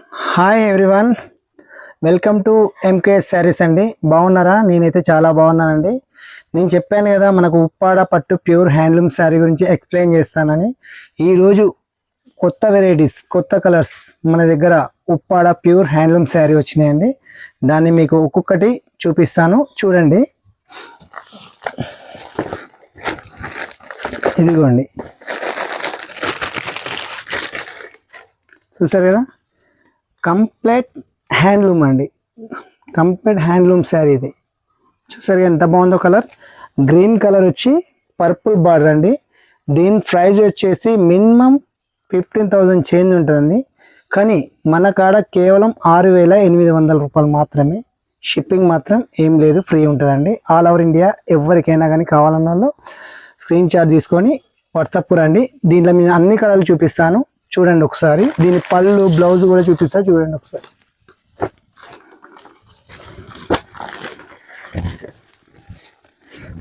Hi everyone welcome to MKS sarees అండి. బాగున్నారా? నేనైతే చాలా బాగున్నానండి. నేను చెప్పాను కదా మనకు ఉప్పాడ పట్టు ప్యూర్ హ్యాండ్లూమ్ శారీ గురించి ఎక్స్ప్లెయిన్ చేస్తానని. ఈరోజు కొత్త వెరైటీస్ కొత్త కలర్స్ మన దగ్గర ఉప్పాడ ప్యూర్ హ్యాండ్లూమ్ శారీ వచ్చినాయండి. దాన్ని మీకు ఒక్కొక్కటి చూపిస్తాను. చూడండి. ఇదిగోండి. చూసారు కదా? కంప్లీట్ హ్యాండ్లూమ్ అండి. కంప్లీట్ హ్యాండ్లూమ్ శారీ ఇది. చూసారు ఎంత బాగుందో కలర్? గ్రీన్ కలర్ వచ్చి పర్పుల్ బార్డర్ అండి. దీని ప్రైజ్ వచ్చేసి మినిమం ఫిఫ్టీన్ థౌజండ్ చేంజ్ ఉంటుందండి. కానీ మన కాడ కేవలం ఆరు వేల ఎనిమిది వందల రూపాయలు మాత్రమే. షిప్పింగ్ మాత్రం ఏం లేదు ఫ్రీ ఉంటుందండి. ఆల్ ఓవర్ ఇండియా ఎవరికైనా కానీ కావాలన్న వాళ్ళు స్క్రీన్ షాట్ తీసుకొని వాట్సాప్ రండి. దీంట్లో నేను అన్ని కలర్లు చూపిస్తాను. చూడండి ఒకసారి. దీని పళ్ళు బ్లౌజ్ కూడా చూపిస్తా చూడండి ఒకసారి.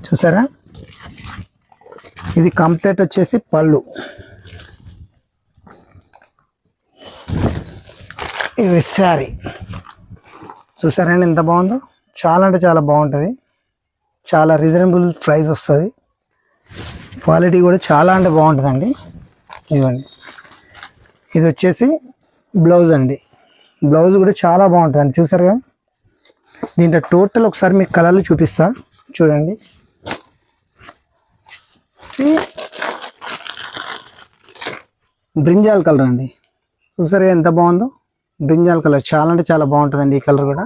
చూసారా? ఇది కంప్లీట్ వచ్చేసి పళ్ళు. ఇవి శారీ. చూసారండి ఎంత బాగుందో? చాలా అంటే చాలా బాగుంటుంది. చాలా రీజనబుల్ ప్రైస్ వస్తుంది. క్వాలిటీ కూడా చాలా అంటే బాగుంటుందండి. ఇదిగోండి. ఇది వచ్చేసి బ్లౌజ్ అండి. బ్లౌజ్ కూడా చాలా బాగుంటుంది చూసారుగా దీంట్లో టోటల్ ఒకసారి మీకు కలర్లు చూపిస్తా. చూడండి. బ్రింజాల్ కలర్ అండి. చూసారుగా ఎంత బాగుందో? Brinjal colour. చాలా అంటే చాలా బాగుంటుందండి ఈ కలర్ కూడా.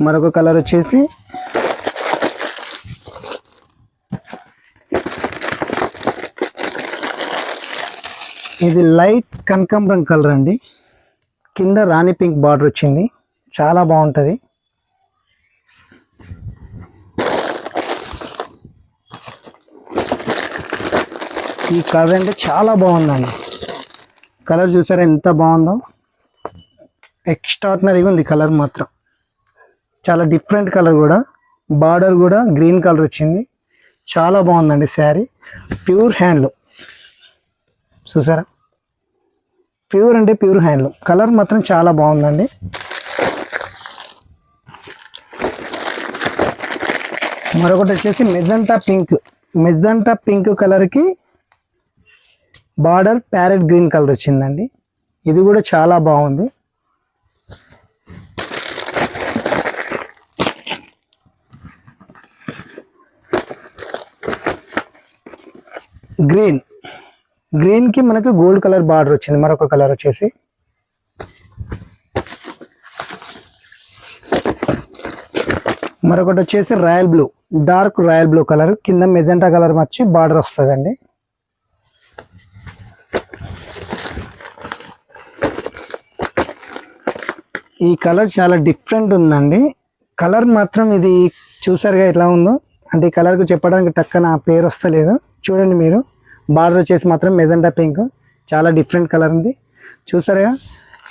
మరొక కలర్ వచ్చేసి ఇది లైట్ కనకాంబరం కలర్ అండి. కింద రాణి పింక్ బార్డర్ వచ్చింది. చాలా బాగుంటుంది. ఈ కలర్ అంటే చాలా బాగుందండి. కలర్ చూసారా ఎంత బాగుందో? ఎక్స్ట్రాడినరీగా ఉంది కలర్ మాత్రం. చాలా డిఫరెంట్ కలర్ కూడా. బార్డర్ కూడా గ్రీన్ కలర్ వచ్చింది. చాలా బాగుందండి శారీ. Pure handloom. చూసారా? ప్యూర్ అంటే ప్యూర్ హ్యాండ్లూమ్ కలర్ మాత్రం చాలా బాగుందండి. మరొకటి వచ్చేసి మెజంటా పింక్. మెజంటా పింక్ కలర్కి బార్డర్ ప్యారెట్ గ్రీన్ కలర్ వచ్చిందండి. ఇది కూడా చాలా బాగుంది. గ్రీన్. గ్రీన్కి మనకు గోల్డ్ కలర్ బార్డర్ వచ్చింది. మరొక కలర్ వచ్చేసి. మరొకటి వచ్చేసి royal blue dark royal blue colour కింద మెజెంటా కలర్ వచ్చి బార్డర్ వస్తుందండి. ఈ కలర్ చాలా డిఫరెంట్ ఉందండి. కలర్ మాత్రం ఇది చూసారుగా ఎట్లా ఉందో? అంటే ఈ కలర్కు చెప్పడానికి టక్కన ఆ పేరు వస్తలేదు. చూడండి మీరు. బార్డర్ వచ్చేసి మాత్రం మెజెండా పింక్. చాలా డిఫరెంట్ కలర్ ఉంది. చూసారా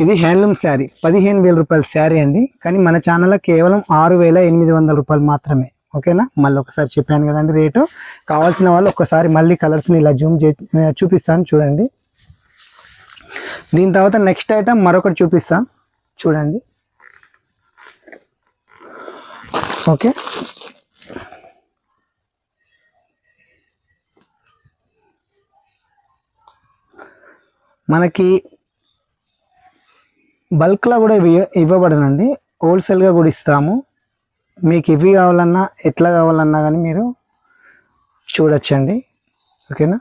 ఇది హ్యాండ్లూమ్ శారీ. పదిహేను వేల రూపాయల శారీ అండి. కానీ మన ఛానల్లో కేవలం ఆరు వేల ఎనిమిది వందల రూపాయలు మాత్రమే. ఓకేనా? మళ్ళీ ఒకసారి చెప్పాను కదండి రేటు. కావాల్సిన వాళ్ళు ఒకసారి మళ్ళీ కలర్స్ని ఇలా జూమ్ చే చూపిస్తాను. చూడండి. దీని తర్వాత నెక్స్ట్ ఐటమ్ మరొకటి చూపిస్తాను. చూడండి. ఓకే? మనకి బల్క్లో కూడా ఇవి ఇవ్వబడనండి. హోల్సేల్గా కూడా ఇస్తాము. మీకు ఇవి కావాలన్నా ఎట్లా కావాలన్నా కానీ మీరు చూడొచ్చండి. ఓకేనా?